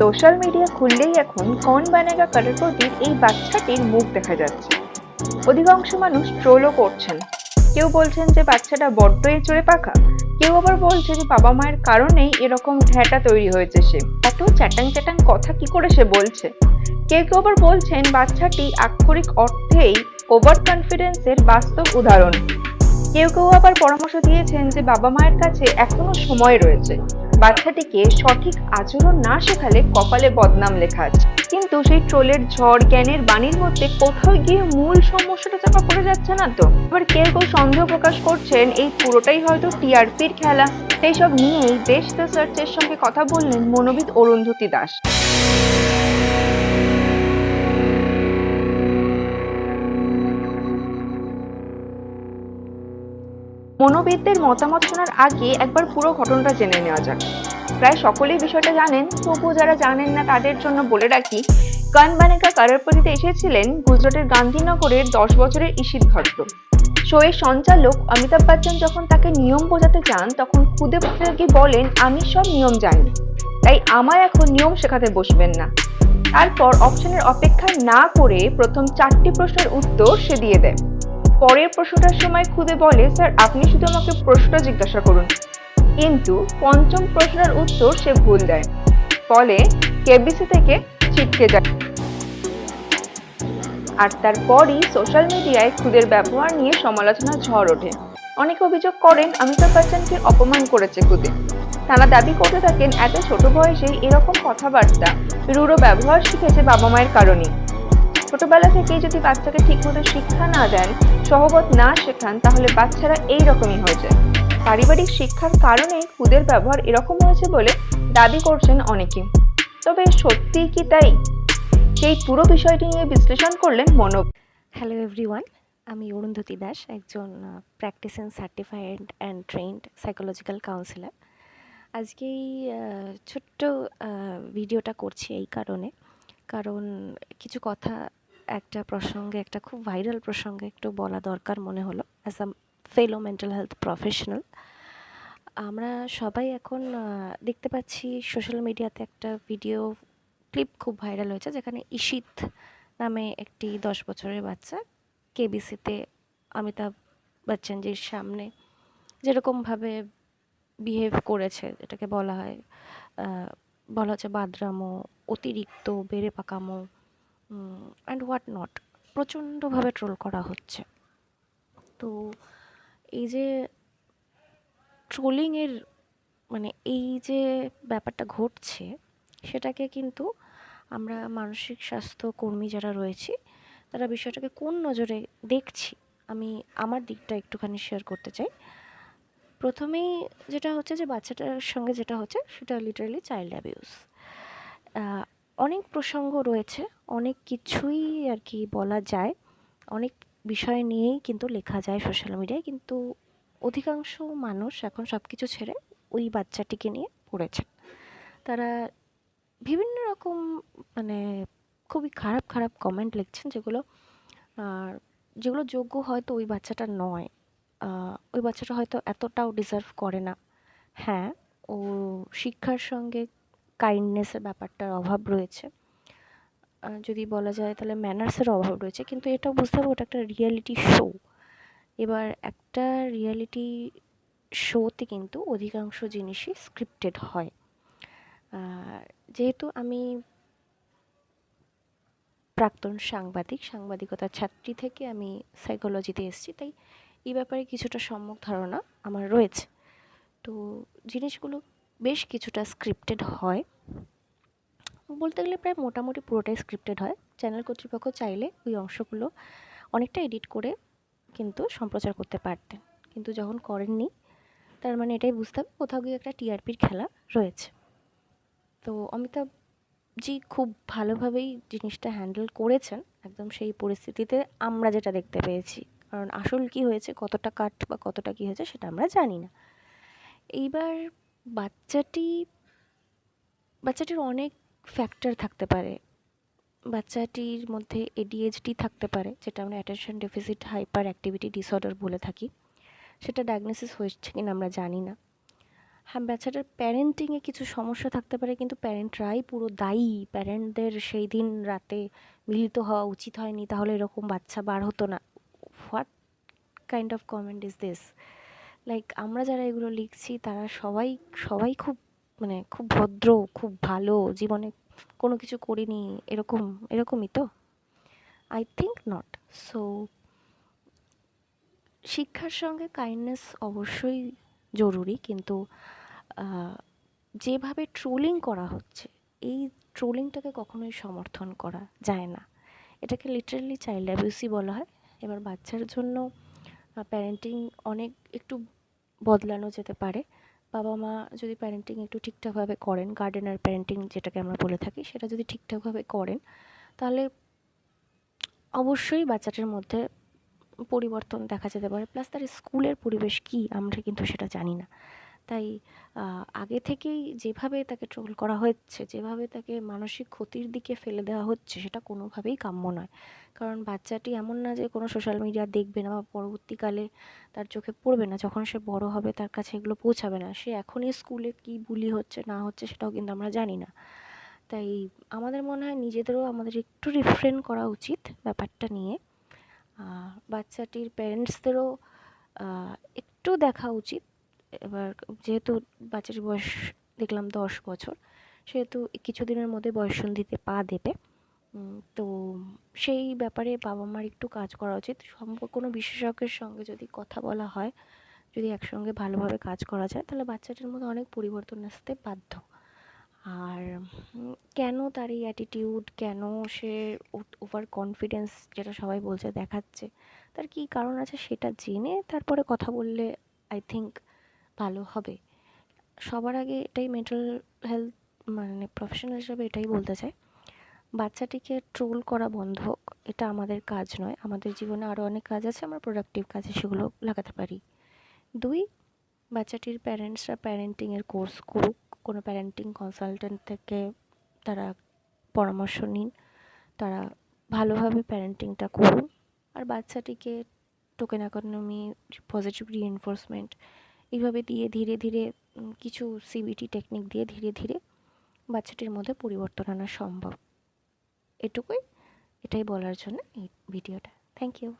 Social media খুললেই এখন কন বানেগা কারোরপতির এই বাচ্চাটির মুখ দেখা যাচ্ছে। অধিকাংশ মানুষ ট্রোলও করছেন। কেউ বলছেন যে বাচ্চাটা বড্ডই চড়ে পাকা কেউ আবার বলছে যে বাবা মায়ের কারণেই এরকম ঢ্যাটা তৈরি হয়েছে সে। এত চ্যাটাং চ্যাটাং কথা কি করে সে বলছে? কেউ কেউ আবার বলছেন বাচ্চাটি আক্ষরিক অর্থেই ওভার কনফিডেন্সের বাস্তব উদাহরণ। কেউ কেউ আবার পরামর্শ দিয়েছেন যে বাবা মায়ের কাছে এখনও সময় রয়েছে। বাচ্চাটিকে সঠিক আচরণ না শেখালে কপালে বদনাম লেখা আছে। কিন্তু সেই ট্রোলের ঝড় জ্ঞানের বাণীর মধ্যে কোথাও গিয়ে মূল সমস্যাটা চাপা পড়ে যাচ্ছে না তো? আবার কেউ কেউ সন্দেহ প্রকাশ করছেন, এই পুরোটাই হয়তো টিআরপির খেলা। সেই সব নিয়েই দেশ দ্য সার্চের সঙ্গে কথা বললেন মনোবিদ অরুন্ধতী দাস। মনোবিদদের মতামত শোনার আগে একবার পুরো ঘটনাটা জেনে নেওয়া যাক। প্রায় সকলেই বিষয়টা জানেন, তবুও যারা জানেন না তাদের জন্য বলে রাখি গান বানেকা কারারপতিতে এসেছিলেন গুজরাটের গান্ধীনগরের দশ বছরের ঈশিত ভট্ট শোয়ের সঞ্চালক অমিতাভ বচ্চন যখন তাকে নিয়ম বোঝাতে চান তখন খুদে গিয়ে বলেন, আমি সব নিয়ম জানি, তাই আমায় এখন নিয়ম শেখাতে বসবেন না। তারপর অপশনের অপেক্ষা না করে প্রথম চারটি প্রশ্নের উত্তর সে দিয়ে দেয়। পরের প্রশ্নটার সময় খুদে বলে, স্যার, আপনি শুধু আমাকে প্রশ্নটা জিজ্ঞাসা করুন। কিন্তু পঞ্চম প্রশ্নের উত্তর সে ভুল দেয়। ফলে কেবিসি থেকে ছিটকে যায়। আর তারপরই সোশ্যাল মিডিয়ায় খুদের ব্যবহার নিয়ে সমালোচনার ঝড় ওঠে। অনেকে অভিযোগ করেন অমিতাভ বচ্চনকে অপমান করেছে খুদে। তারা দাবি করতে থাকেন, এত ছোট বয়সে এরকম কথাবার্তা। রূঢ় ব্যবহার শিখেছে বাবা মায়ের কারণেই। ছোটবেলা থেকেই যদি বাচ্চাকে ঠিকমতো শিক্ষা না দেন, সহবত না শেখান, তাহলে বাচ্চারা এই রকমই হয়ে যায়। পারিবারিক শিক্ষার কারণেই খুদের ব্যবহার এরকম হয়েছে বলে দাবি করছেন অনেকে তবে সত্যি কি তাই? সেই পুরো বিষয়টি নিয়ে বিশ্লেষণ করলেন মনো হ্যালো এভরিওয়ান আমি অরুন্ধতী দাস, একজন practice practising certified and trained psychological counsellor আজকে এই ছোট্ট ভিডিওটা করছি এই কারণে। কারণ কিছু কথা একটা প্রসঙ্গে, একটা খুব ভাইরাল প্রসঙ্গে একটু বলা দরকার মনে হলো as a fellow mental health professional আমরা সবাই এখন দেখতে পাচ্ছি সোশ্যাল মিডিয়াতে একটা ভিডিও ক্লিপ খুব ভাইরাল হয়েছে, যেখানে ঈশিত নামে একটি দশ বছরের বাচ্চা কেবিসিতে অমিতাভ বচ্চনজির সামনে যেরকমভাবে বিহেভ করেছে যেটাকে বলা হয় বলা হচ্ছে বাদরামো, অতিরিক্ত বেড়ে পাকামো অ্যান্ড হোয়াট নট প্রচণ্ডভাবে ট্রোল করা হচ্ছে। তো এই যে ট্রোলিংয়ের মানে এই যে ব্যাপারটা ঘটছে, সেটাকে কিন্তু আমরা মানসিক স্বাস্থ্য কর্মী যারা রয়েছি, তারা বিষয়টাকে কোন নজরে দেখছি? আমি আমার দিকটা একটুখানি শেয়ার করতে চাই। প্রথমেই যেটা হচ্ছে যে বাচ্চাটার সঙ্গে যেটা হচ্ছে, সেটা লিটারালি চাইল্ড অ্যাবিউজ অনেক প্রসঙ্গ রয়েছে, অনেক কিছুই আর কি বলা যায়। অনেক বিষয় নিয়েই কিন্তু লেখা যায় সোশ্যাল মিডিয়ায় কিন্তু অধিকাংশ মানুষ এখন সব কিছু ছেড়ে ওই বাচ্চাটিকে নিয়ে পড়েছে। তারা বিভিন্ন রকম মানে খুবই খারাপ খারাপ কমেন্ট লিখছেন যেগুলো আর যেগুলো যোগ্য হয়তো ওই বাচ্চাটা নয়। ওই বাচ্চাটা হয়তো এতটাও ডিজার্ভ করে না। হ্যাঁ ও শিক্ষার সঙ্গে কাইন্ডনেসের ব্যাপারটার অভাব রয়েছে। যদি বলা যায় তাহলে ম্যানার্সের অভাব রয়েছে, কিন্তু এটাও বুঝতে হবে ওটা একটা রিয়েলিটি শো এবার একটা রিয়েলিটি শোতে কিন্তু অধিকাংশ জিনিসই স্ক্রিপ্টেড হয়। যেহেতু আমি প্রাক্তন সাংবাদিক, সাংবাদিকতার ছাত্রী থেকে আমি সাইকোলজিতে এসেছি, তাই এই ব্যাপারে কিছুটা সম্যক ধারণা আমার রয়েছে। তো জিনিসগুলো বেশ কিছুটা স্ক্রিপ্টেড হয়। বলতে গেলে প্রায় মোটামুটি পুরোটাই স্ক্রিপ্টেড হয়। চ্যানেল কর্তৃপক্ষ চাইলে ওই অংশগুলো অনেকটা এডিট করে কিন্তু সম্প্রচার করতে পারতেন। কিন্তু যখন করেননি, তার মানে এটাই বুঝতে হবে কোথাও গিয়ে একটা টিআরপির খেলা রয়েছে। তো অমিতাভ জি খুব ভালোভাবেই জিনিসটা হ্যান্ডেল করেছেন। একদম সেই পরিস্থিতিতে আমরা যেটা দেখতে পেয়েছি। কারণ আসল কি হয়েছে, কতটা কাট বা কতটা কি হয়েছে, সেটা আমরা জানি না। এইবার বাচ্চাটি, বাচ্চাটির অনেক ফ্যাক্টর থাকতে পারে। বাচ্চাটির মধ্যে এডিএইচডি থাকতে পারে, যেটা আমরা attention deficit hyper activity disorder বলে থাকি। সেটা ডায়াগনোসিস হয়েছে কিনা আমরা জানি না। হ্যাঁ বাচ্চাটার প্যারেন্টিংয়ে কিছু সমস্যা থাকতে পারে, কিন্তু প্যারেন্টরাই পুরো দায়ী। প্যারেন্টদের সেই দিন রাতে মিলিত হওয়া উচিত হয়নি, তাহলে এরকম বাচ্চা বার হতো না। What kind of comment is this like আমরা যারা এগুলো লিখছি, তারা সবাই সবাই খুব মানে খুব ভদ্র, খুব ভালো, জীবনে কোনো কিছু করিনি, এরকম, এরকমই তো? আই থিঙ্ক নট সো শিক্ষার সঙ্গে কাইন্ডনেস অবশ্যই জরুরি, কিন্তু যেভাবে ট্রোলিং করা হচ্ছে, এই ট্রোলিংটাকে কখনোই সমর্থন করা যায় না। এটাকে লিটারালি চাইল্ড অ্যাবিউসই বলা হয়। এবার বাচ্চার জন্য প্যারেন্টিং অনেক, একটু বদলানো যেতে পারে। বাবা মা যদি প্যারেন্টিং একটু ঠিকঠাকভাবে করেন গার্ডেনার প্যারেন্টিং যেটাকে আমরা বলে থাকি, সেটা যদি ঠিকঠাকভাবে করেন, তাহলে অবশ্যই বাচ্চাটার মধ্যে পরিবর্তন দেখা যেতে পারে। প্লাস তার স্কুলের পরিবেশ কী, আমরা কিন্তু সেটা জানি না। তাই আগে থেকেই যেভাবে তাকে ট্রোল করা হচ্ছে, যেভাবে তাকে মানসিক ক্ষতির দিকে ফেলে দেওয়া হচ্ছে, সেটা কোনোভাবেই কাম্য নয়। কারণ বাচ্চাটি এমন না যে কোনো সোশ্যাল মিডিয়া দেখবে না বা পরবর্তীকালে তার চোখে পড়বে না, যখন সে বড় হবে তার কাছে এগুলো পৌঁছাবে না। সে এখনই স্কুলে কী বুলি হচ্ছে, না হচ্ছে সেটাও কিন্তু আমরা জানি না। তাই আমাদের মনে হয় নিজেদেরও আমাদের একটু রিফ্রেন করা উচিত ব্যাপারটা নিয়ে। বাচ্চাটির প্যারেন্টসদেরও একটু দেখা উচিত। এবার যেহেতু বাচ্চার বয়স দেখলাম দশ বছর, সেহেতু কিছুদিনের মধ্যে বয়ঃসন্ধিতে পা দেবে। তো সেই ব্যাপারে বাবা মার একটু কাজ করা উচিত। সম্ভব কোনো বিশেষজ্ঞের সঙ্গে যদি কথা বলা হয়, যদি একসঙ্গে ভালোভাবে কাজ করা যায়, তাহলে বাচ্চাটার মধ্যে অনেক পরিবর্তন আসতে বাধ্য। আর কেন তার এই অ্যাটিটিউড কেন সে ওভার কনফিডেন্স যেটা সবাই বলছে দেখাচ্ছে, তার কী কারণ আছে সেটা জেনে তারপরে কথা বললে আই থিঙ্ক ভালো হবে। সবার আগে এটাই মেন্টাল হেলথ মানে প্রফেশনাল হিসাবে এটাই বলতে চাই। বাচ্চাটিকে ট্রোল করা বন্ধ হোক এটা আমাদের কাজ নয়। আমাদের জীবনে আরও অনেক কাজ আছে, আমরা প্রোডাক্টিভ কাজে সেগুলো লাগাতে পারি। দুই, বাচ্চাটির প্যারেন্টসরা প্যারেন্টিংয়ের কোর্স করুক। কোনো প্যারেন্টিং কনসালটেন্ট থেকে তারা পরামর্শ নিন। তারা ভালোভাবে প্যারেন্টিংটা করুন। আর বাচ্চাটিকে টোকেন ইকোনমি পজিটিভ রিএনফোর্সমেন্ট এইভাবে দিয়ে ধীরে ধীরে কিছু সিবিটি টেকনিক দিয়ে ধীরে ধীরে বাচ্চাটির মধ্যে পরিবর্তন আনা সম্ভব। এটুকুই, এটাই বলার জন্য এই ভিডিওটা। Thank you